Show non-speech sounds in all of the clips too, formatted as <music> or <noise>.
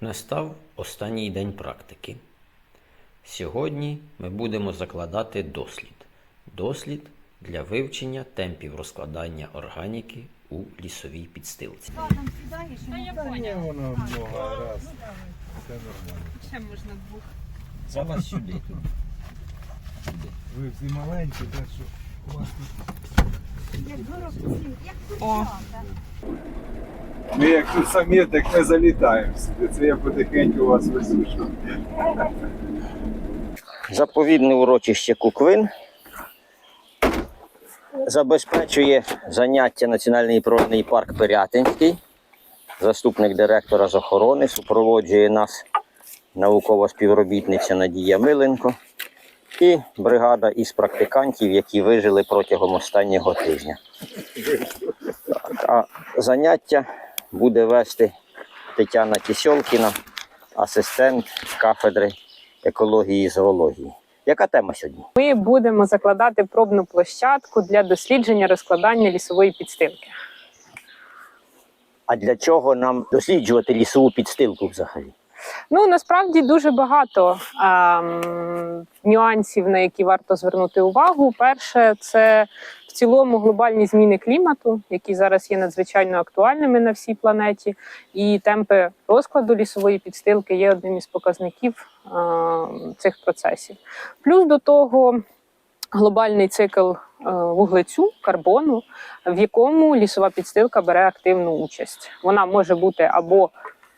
Настав останній день практики. Сьогодні ми будемо закладати дослід. Дослід для вивчення темпів розкладання органіки у лісовій підстилці. Та я Та ні, поняла. воно много раз. Це нормально. Ще можна двох. Залазь сюди. Ви всі маленькі, так що у вас тут. О, Ми як тут самі, так не залітаємо сюди. Це я потихеньку вас висушую. Заповідне урочище Куквин забезпечує заняття Національний природний парк Пирятинський. Заступник директора з охорони супроводжує нас наукова співробітниця Надія Миленко і бригада із практикантів, які вижили протягом останнього тижня. А заняття буде вести Тетяна Тісьолкіна, асистент кафедри екології і зоології. Яка тема сьогодні? ми будемо закладати пробну площадку для дослідження розкладання лісової підстилки. А для чого нам досліджувати лісову підстилку взагалі? Ну насправді дуже багато ем, нюансів, на які варто звернути увагу. Перше, це цілому глобальні зміни клімату, які зараз є надзвичайно актуальними на всій планеті, і темпи розкладу лісової підстилки є одним із показників ем, цих процесів. Плюс до того. Глобальний цикл е, вуглецю, карбону, в якому лісова підстилка бере активну участь. Вона може бути або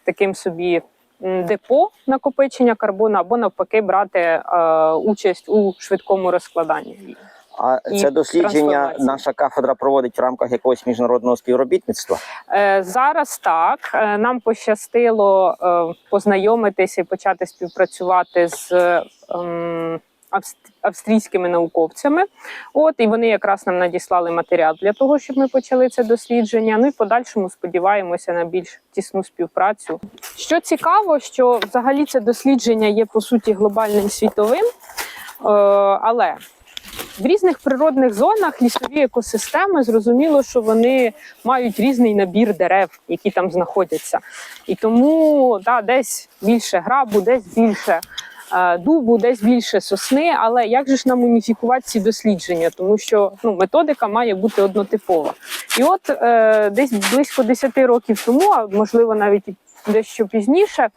таким собі депо накопичення карбону, або навпаки брати е, участь у швидкому розкладанні. А це дослідження наша кафедра проводить в рамках якогось міжнародного співробітництва. Е, Зараз так Е, нам пощастило е, познайомитися і почати співпрацювати з ем, австрійськими науковцями. От і вони якраз нам надіслали матеріал для того, щоб ми почали це дослідження. Ну і в подальшому сподіваємося на більш тісну співпрацю. Що цікаво, що взагалі це дослідження є по суті глобальним світовим, е, але в різних природних зонах лісові екосистеми зрозуміло, що вони мають різний набір дерев, які там знаходяться. І тому да, десь більше грабу, десь більше е, дубу, десь більше сосни. Але як же ж нам уніфікувати ці дослідження? Тому що ну, методика має бути однотипова. І от е, десь близько 10 років тому, а можливо навіть дещо пізніше,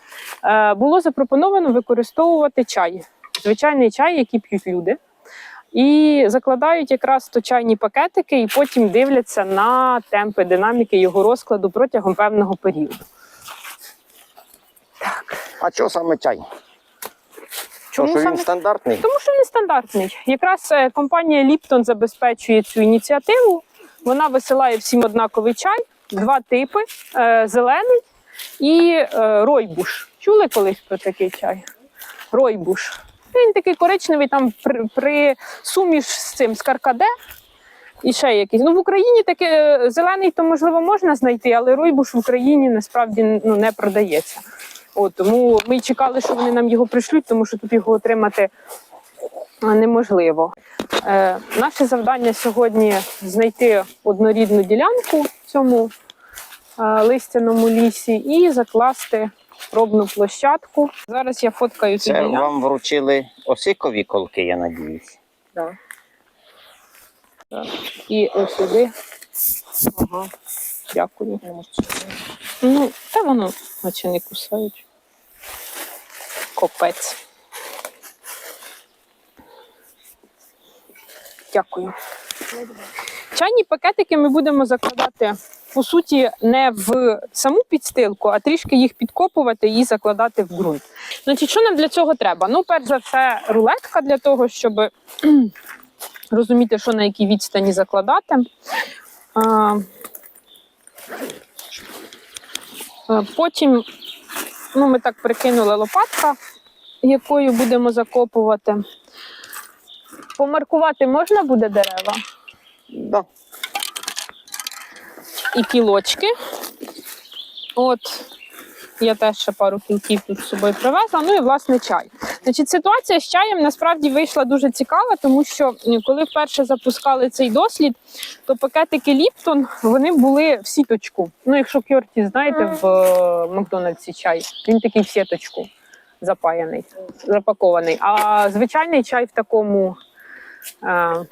е, було запропоновано використовувати чай. Звичайний чай, який п'ють люди. І закладають якраз то чайні пакетики, і потім дивляться на темпи динаміки його розкладу протягом певного періоду. А чого саме чай? Чому Тому що саме він стандартний. Тому що він стандартний. Якраз е, компанія Lipton забезпечує цю ініціативу. Вона висилає всім однаковий чай, два типи: е, зелений і е, ройбуш. Чули колись про такий чай? Ройбуш. Він такий коричневий, там при, при суміш з цим з каркаде. І ще якийсь. Ну в Україні таке е, зелений, то можливо можна знайти, але ройбуш в Україні насправді ну, не продається. От, тому ми чекали, що вони нам його пришлють, тому що тут його отримати неможливо. Е, наше завдання сьогодні знайти однорідну ділянку в цьому е, листяному лісі і закласти пробну площадку. Зараз я фоткаю Це ділянку. вам вручили осикові колки, я надіюсь. Да. Так. І ось сюди. Ага. Дякую. Ну, та воно, наче не кусають. Копець. Дякую. Чайні пакетики ми будемо закладати, по суті, не в саму підстилку, а трішки їх підкопувати і закладати в ґрунт. Значить, що нам для цього треба? Ну, перш за все, рулетка для того, щоб <clears throat> розуміти, що на якій відстані закладати. А, Потім ну, ми так прикинули лопатка, якою будемо закопувати. Помаркувати можна буде дерева Да. і кілочки. От, я теж ще пару кілків тут з собою привезла. Ну і власне чай. Значить, ситуація з чаєм насправді вийшла дуже цікава, тому що коли вперше запускали цей дослід, то пакетики Ліптон вони були в сіточку. Ну, якщо Кьорті знаєте, в е, Макдональдсі чай, він такий в сіточку запаяний, запакований. А звичайний чай в такому. Е,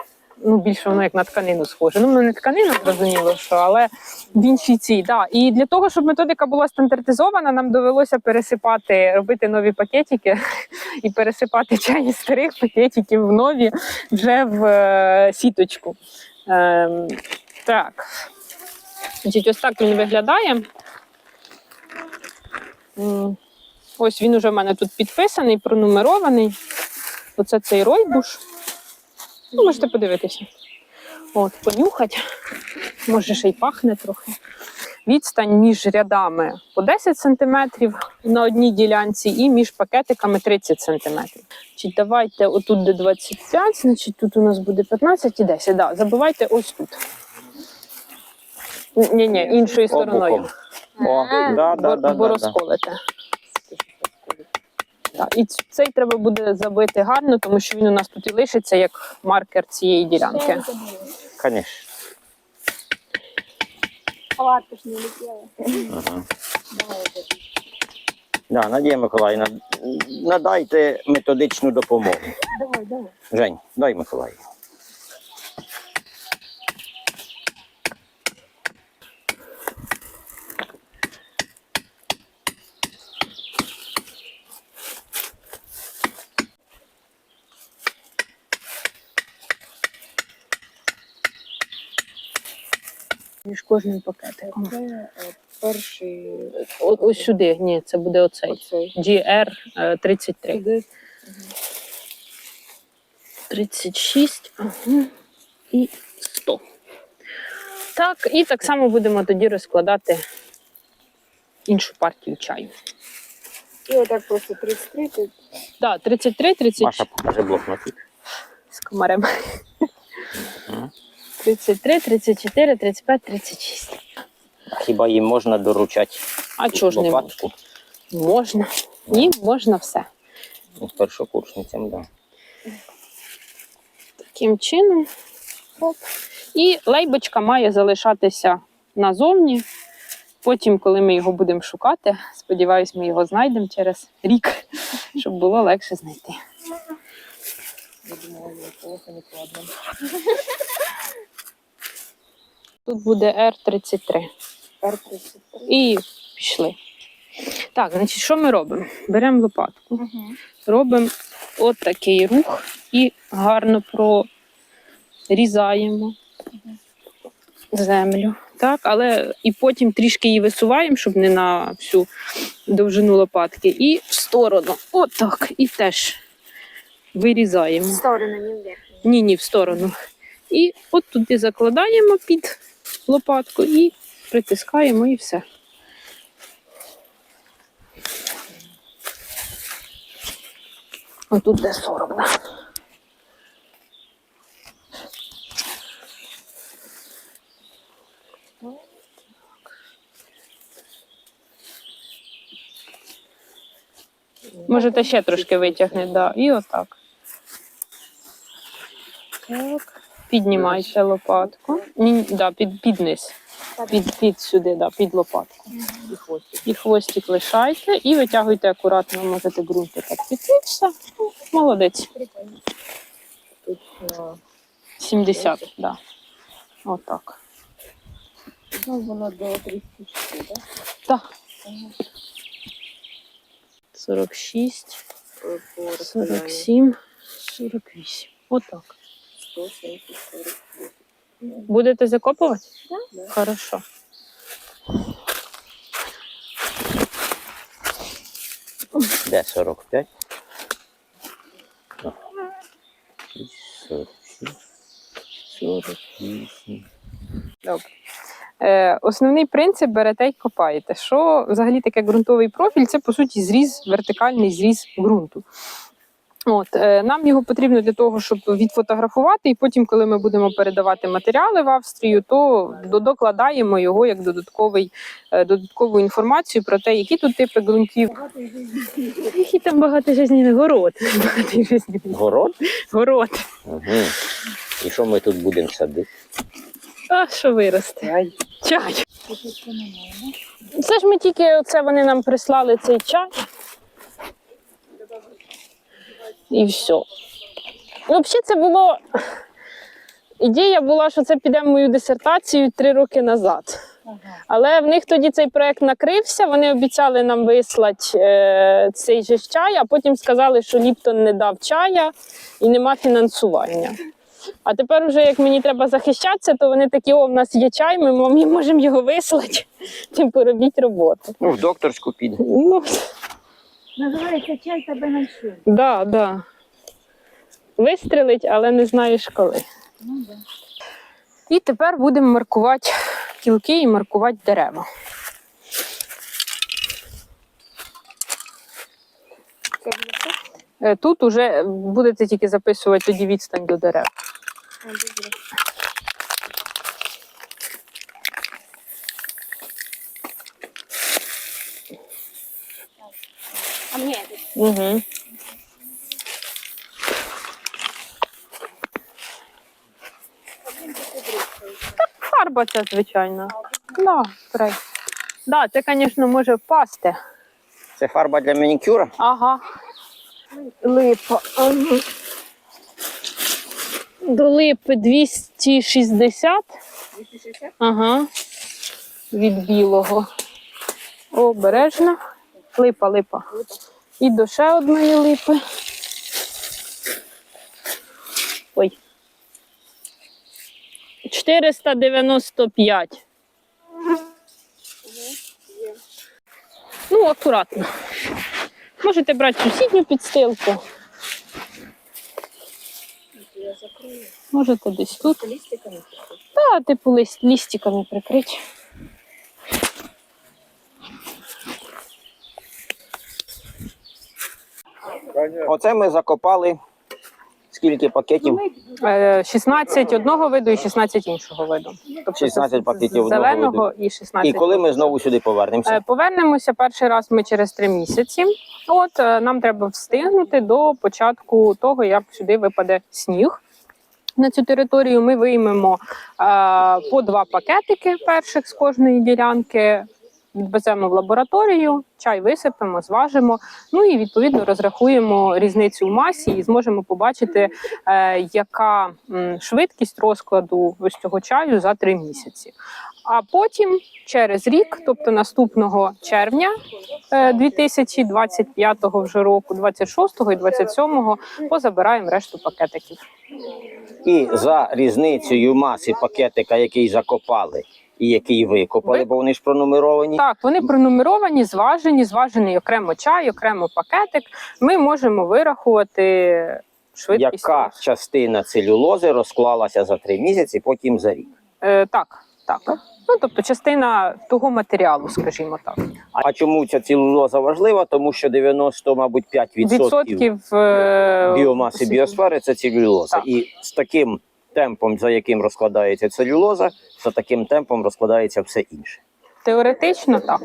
Ну, більше воно як на тканину схоже. Ну, воно не тканина, зрозуміло, що, але в іншій цій. Да. І для того, щоб методика була стандартизована, нам довелося пересипати, робити нові пакетики <laughs> і пересипати чай із старих пакетиків в нові вже в е, сіточку. Ем, так. Значить, ось так він виглядає. Ось він уже в мене тут підписаний, пронумерований. Оце цей ройбуш. Ну, можете подивитися. От, понюхати. Може, ще й пахне трохи. Відстань між рядами по 10 см на одній ділянці і між пакетиками 30 см. Значить, давайте отут де 25, значить тут у нас буде 15 і 10. Да, забивайте ось тут. Ні, ні, іншою стороною. О, да, бо, да, да, бо да, да. розколите. Так, і цей треба буде забити гарно, тому що він у нас тут і лишиться як маркер цієї ділянки. Звісно. Палатка ж не летела. Ага. Да, Надія Миколаївна, надайте методичну допомогу. Давай, давай. Жень, дай Миколаївну. Між кожним пакетиком. Це е, перший О- ось сюди, ні, це буде оцей. оцей. GR е, 33. Туди 36 ага. і 100. Так, і так само будемо тоді розкладати іншу партію чаю. І отак просто 33, ти Так, 33, 30 Маша, покажи блокнотик. з комарем. Мгм. 33, 34, 35, 36. Хіба їм можна доручати А чого ж не можна? лопатку? Можна. Ні, можна все. Ну, Першокурсницям, да. Таким чином. Оп. І лейбочка має залишатися назовні. Потім, коли ми його будемо шукати, сподіваюсь, ми його знайдемо через рік, <laughs> щоб було легше знайти. я думала, я плохо не. Тут буде R33. R33. І пішли. Так, значить, що ми робимо? Беремо лопатку, робимо от рух і гарно прорізаємо землю. Так, але і потім трішки її висуваємо, щоб не на всю довжину лопатки. І в сторону. Отак. І теж вирізаємо. В Сторону не вверх. Ні, ні, в сторону. І от туди закладаємо під лопатку і притискаємо і все. Отут де 40, да. Можете ще трошки витягнути, да. І отак. Так. Піднімайте лопатку. Ні, да, під, під низ. Під, під сюди, да, під лопатку. І хвостик. І хвостик лишайте і витягуйте акуратно, можете ґрунти так піти. Все. Ну, Молодець. Тут на 70, да. Отак. ну, воно до 36, так? Так. 46, По- По 47, 48. Отак. 170, Будете закопувати? Да. Хорошо. Де 45? О. 46. 48. Добре. Е, основний принцип берете й копаєте. Що взагалі таке ґрунтовий профіль? Це по суті зріз, вертикальний зріз ґрунту. От е, нам його потрібно для того, щоб відфотографувати, і потім, коли ми будемо передавати матеріали в Австрію, то докладаємо його як додатковий е, додаткову інформацію про те, які тут типи ґрунтів. Який там город. Багатожизненний Город? город. Угу. І що ми тут будемо садити? А що виросте? Чай. Чай. Це ж ми тільки оце вони нам прислали цей чай. І все. Ну, взагалі, це було. Ідея була, що це піде в мою дисертацію три роки назад. Але в них тоді цей проект накрився. Вони обіцяли нам вислати е, цей же чай, а потім сказали, що Ліптон не дав чая і нема фінансування. А тепер, вже як мені треба захищатися, то вони такі: о, в нас є чай, ми можемо його вислати. <laughs> Тим поробіть роботу. Ну, в докторську піде. Ну, Називається чай тебе знайшов. да, да. Вистрелить, але не знаєш коли. Ну да. І тепер будемо маркувати кілки і маркувати дерева. Е, Тут уже будете тільки записувати тоді відстань до дерев. А ні, Угу. Так, фарба ця звичайна. Да, спрей. Да, це, звісно, може впасти. Це фарба для манікюра? Ага. Липа. Ага. До липи 260. 260? Ага. Від білого. Обережно. Липа, липа. І до ще одної липи. Ой. 495. Ну, акуратно. Можете брати сусідню підстилку. Можете десь тут. Та, типу, лістиками прикрити. Оце ми закопали скільки пакетів? Е, 16 одного виду і 16 іншого виду. Тобто 16 це пакетів одного зеленого виду. і 16. І коли ми знову сюди повернемося? Е, Повернемося перший раз ми через три місяці. От е, нам треба встигнути до початку того, як сюди випаде сніг. На цю територію ми виймемо е, по два пакетики перших з кожної ділянки. Відвеземо в лабораторію, чай висипемо, зважимо. Ну і відповідно розрахуємо різницю в масі і зможемо побачити, е, яка швидкість розкладу ось цього чаю за три місяці. А потім через рік, тобто наступного червня е, 2025 вже року, 26 і 27 позабираємо решту пакетиків. І за різницею маси пакетика, який закопали і який викопали, Ви- бо вони ж пронумеровані. Так, вони пронумеровані, зважені, зважений окремо чай, окремо пакетик. Ми можемо вирахувати швидкість. Яка частина целюлози розклалася за три місяці, потім за рік. Е, так, так. Ну тобто частина того матеріалу, скажімо так. А чому ця целюлоза важлива? Тому що 90, мабуть, 5% Відсотків е, біомаси біосфери це целюлоза. Так. І з таким темпом, за яким розкладається целюлоза, за таким темпом розкладається все інше. Теоретично так.